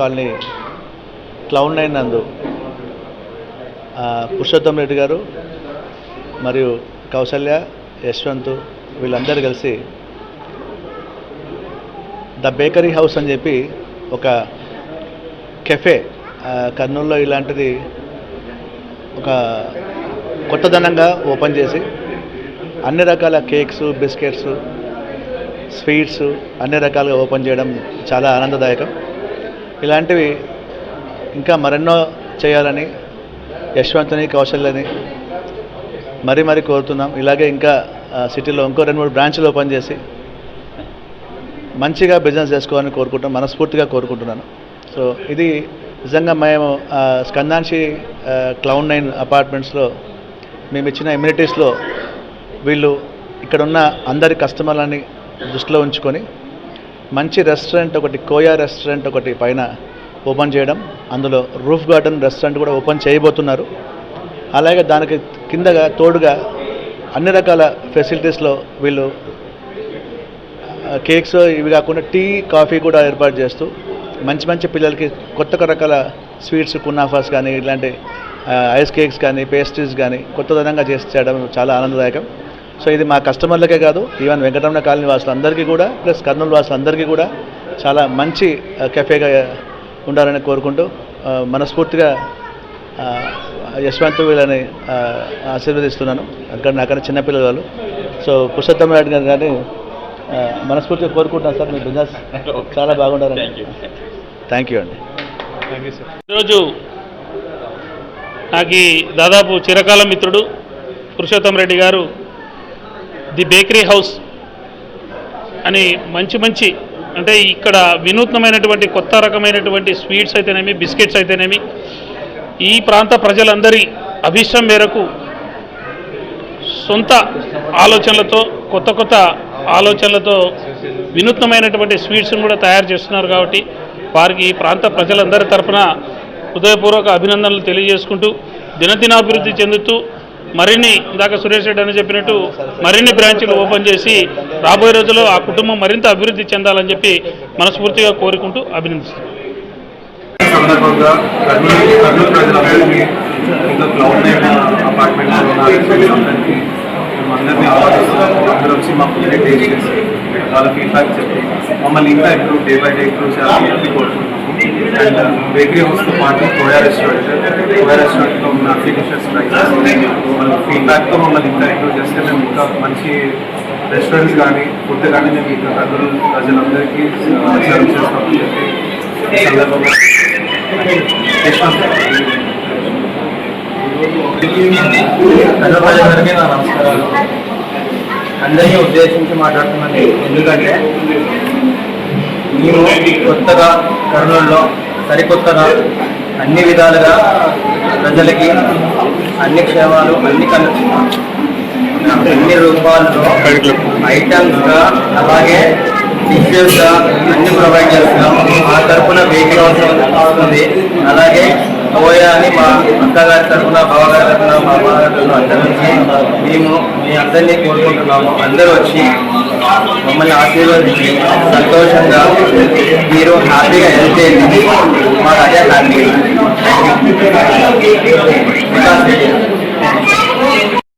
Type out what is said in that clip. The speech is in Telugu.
కాలనీ క్లౌడ్ నైన్ నందు పురుషోత్తం రెడ్డి గారు మరియు కౌశల్య యశ్వంత్ వీళ్ళందరూ కలిసి ద బేకరీ హౌస్ అని చెప్పి ఒక కెఫే కర్నూలులో ఇలాంటిది ఒక కొత్తదనంగా ఓపెన్ చేసి అన్ని రకాల కేక్స్ బిస్కెట్స్ స్వీట్స్ అన్ని రకాలుగా ఓపెన్ చేయడం చాలా ఆనందదాయకం. ఇలాంటివి ఇంకా మరెన్నో చేయాలని యశ్వంత్ని కౌశల్యని మరీ మరీ కోరుతున్నాం. ఇలాగే ఇంకా సిటీలో ఇంకో రెండు మూడు బ్రాంచ్లు ఓపెన్ చేసి మంచిగా బిజినెస్ చేసుకోవాలని కోరుకుంటున్నాం మనస్ఫూర్తిగా కోరుకుంటున్నాను. సో ఇది నిజంగా మేము ఆ, స్కందాన్షి క్లౌడ్ నైన్ అపార్ట్మెంట్స్లో మేము ఇచ్చిన ఇమ్యూనిటీస్లో వీళ్ళు ఇక్కడున్న అందరి కస్టమర్లని దృష్టిలో ఉంచుకొని మంచి రెస్టారెంట్ ఒకటి కోయా రెస్టారెంట్ ఒకటి పైన ఓపెన్ చేయడం. అందులో రూఫ్ గార్డెన్ రెస్టారెంట్ కూడా ఓపెన్ చేయబోతున్నారు. అలాగే దానికి కిందగా తోడుగా అన్ని రకాల ఫెసిలిటీస్లో వీళ్ళు కేక్స్ ఇవి కాకుండా టీ కాఫీ కూడా ఏర్పాటు చేస్తూ మంచి మంచి పిల్లలకి కొత్త రకాల స్వీట్స్ కున్నాఫాస్ కానీ ఇలాంటి ఐస్ కేక్స్ కానీ పేస్ట్రీస్ కానీ కొత్తదనంగా చేసి చేయడం చాలా ఆనందదాయకం. సో ఇది మా కస్టమర్లకే కాదు ఈవెన్ వెంకటరమణ కాలనీ వాసులందరికీ కూడా ప్లస్ కర్నూలు వాసులందరికీ కూడా చాలా మంచి కెఫేగా ఉండాలని కోరుకుంటూ మనస్ఫూర్తిగా యశ్వంత్ వీళ్ళని ఆ, ఆశీర్వదిస్తున్నాను. అక్కడ నాకన్నా చిన్నపిల్లలు వాళ్ళు. సో పురుషోత్తమ రెడ్డి గారు కానీ మనస్ఫూర్తిగా కోరుకుంటున్నాను సార్. మీ బిజినెస్ చాలా బాగుండాలని. థ్యాంక్ యూ అండి. ఈరోజు నాకు దాదాపు చిరకాల మిత్రుడు పురుషోత్తం రెడ్డి గారు ది బేకరీ హౌస్ అని మంచి మంచి అంటే ఇక్కడ వినూత్నమైనటువంటి కొత్త రకమైనటువంటి స్వీట్స్ అయితేనేమి బిస్కెట్స్ అయితేనేమి ఈ ప్రాంత ప్రజలందరి అభిష్టం మేరకు సొంత ఆలోచనలతో కొత్త కొత్త ఆలోచనలతో వినూత్నమైనటువంటి స్వీట్స్ని కూడా తయారు చేస్తున్నారు కాబట్టి వారికి ఈ ప్రాంత ప్రజలందరి తరఫున హృదయపూర్వక అభినందనలు తెలియజేసుకుంటూ దినదినాభివృద్ధి చెందుతూ మరిన్ని ఇందాక సురేష్ రెడ్డి అని చెప్పినట్టు మరిన్ని బ్రాంచీలు ఓపెన్ చేసి రాబోయే రోజుల్లో ఆ కుటుంబం మరింత అభివృద్ధి చెందాలని చెప్పి మనస్ఫూర్తిగా కోరుకుంటూ అభినందిస్తున్నాను అందరినీ ఆహ్వానిస్తున్నాము అందరూ వచ్చి మా టేస్ట్ చేసి వాళ్ళ ఫీడ్బ్యాక్ చెప్పి మమ్మల్ని ఇంకా improve day by day improve చేయాలని కోరుకుంటున్నాం. అండ్ బేకరీ హౌస్తో పాటు కోయా రెస్టారెంట్ కోయా రెస్టారెంట్లో ఉన్న ఫినిషర్స్ వాళ్ళ ఫీడ్బ్యాక్తో మమ్మల్ని ఇంకా ఇంప్రూవ్ చేస్తే మేము ఇంకా మంచి రెస్టారెంట్స్ కానీ ఫుడ్ కానీ మేము ఇంకా ప్రజలు ప్రజలందరికీ సర్వ్ చేస్తామని చెప్పి ప్రజలందరికీ నా నమస్కారాలు. అందరినీ ఉద్దేశించి మాట్లాడుతున్నాను ఎందుకంటే మేము కొత్తగా కర్నూలులో సరికొత్తగా అన్ని విధాలుగా ప్రజలకి అన్ని క్షేమాలు అన్ని అన్ని రూపాల్లో ఐటమ్స్గా అలాగే డిషెస్గా అన్ని ప్రొవైడ్ చేస్తున్నాం. ఆ తరఫున వెహికల్ వస్తుంది. అలాగే ఓయా అని మా అత్తగారి తరఫున బావగారి తరఫున మా బావగారి తరఫున అందరి నుంచి మేము మీ అందరినీ కోరుకుంటున్నాము. అందరూ వచ్చి మమ్మల్ని ఆశీర్వదించి సంతోషంగా మీరు హ్యాపీగా హెల్ప్ చేయండి. మాకు అదే హ్యాపీ.